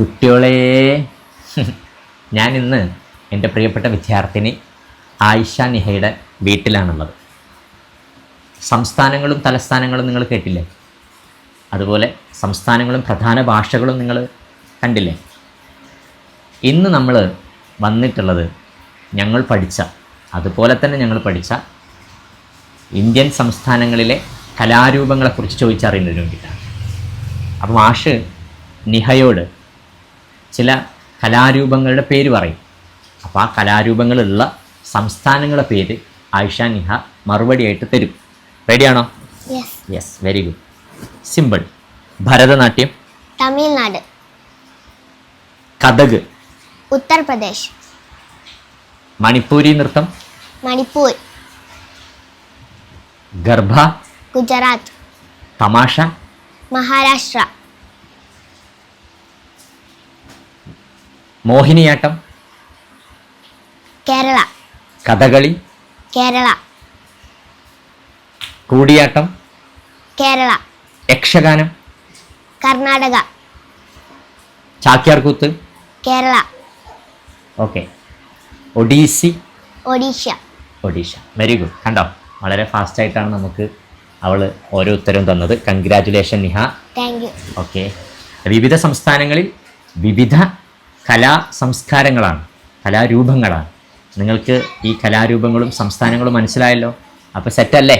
കുട്ടികളെ. ഞാൻ ഇന്ന് എന്റെ പ്രിയപ്പെട്ട വിദ്യാർത്ഥിനി ആയിഷ നിഹയുടെ വീട്ടിലാണുള്ളത്. സംസ്ഥാനങ്ങളും തലസ്ഥാനങ്ങളും നിങ്ങൾ കേട്ടില്ലേ? അതുപോലെ സംസ്ഥാനങ്ങളും പ്രധാന ഭാഷകളും നിങ്ങൾ കണ്ടില്ലേ? ഇന്ന് നമ്മൾ വന്നിട്ടുള്ളത് ഞങ്ങൾ പഠിച്ച അതുപോലെ തന്നെ ഞങ്ങൾ പഠിച്ച ഇന്ത്യൻ സംസ്ഥാനങ്ങളിലെ കലാരൂപങ്ങളെക്കുറിച്ച് ചോദിച്ചറിയുന്നതിന് വേണ്ടിയിട്ടാണ്. അപ്പോൾ മാഷ് നിഹയോട് ചില കലാരൂപങ്ങളുടെ പേര് പറയും. അപ്പോൾ ആ കലാരൂപങ്ങളുള്ള സംസ്ഥാനങ്ങളുടെ പേര് ആയിഷ നിഹ മറുപടിയായിട്ട് തരും. റെഡിയാണോ yes very good simple Bharatanatyam. Tamil Nadu. Kathak. Uttar Pradesh. Manipuri നൃത്തം. Manipur. Garba. Gujarat. Tamasha. Maharashtra. Mohiniyattam Kerala Kathakali Kerala Koodiyattam Kerala Yakshaganam Karnataka Chakyarkoothu. Kerala. Okay. Odissi. Odisha. Odisha. Very good കണ്ടോ? വളരെ fast ആയിട്ടാണ് നമുക്ക് അവൾ ഓരോ ഉത്തരവും തന്നത്. Congratulation Niha. Thank you okay വിവിധ സംസ്ഥാനങ്ങളിൽ വിവിധ കലാ സംസ്കാരങ്ങളാണ് കലാരൂപങ്ങളാണ് നിങ്ങൾക്ക് ഈ കലാരൂപങ്ങളും സംസ്ഥാനങ്ങളും മനസ്സിലായല്ലോ? അപ്പോൾ സെറ്റല്ലേ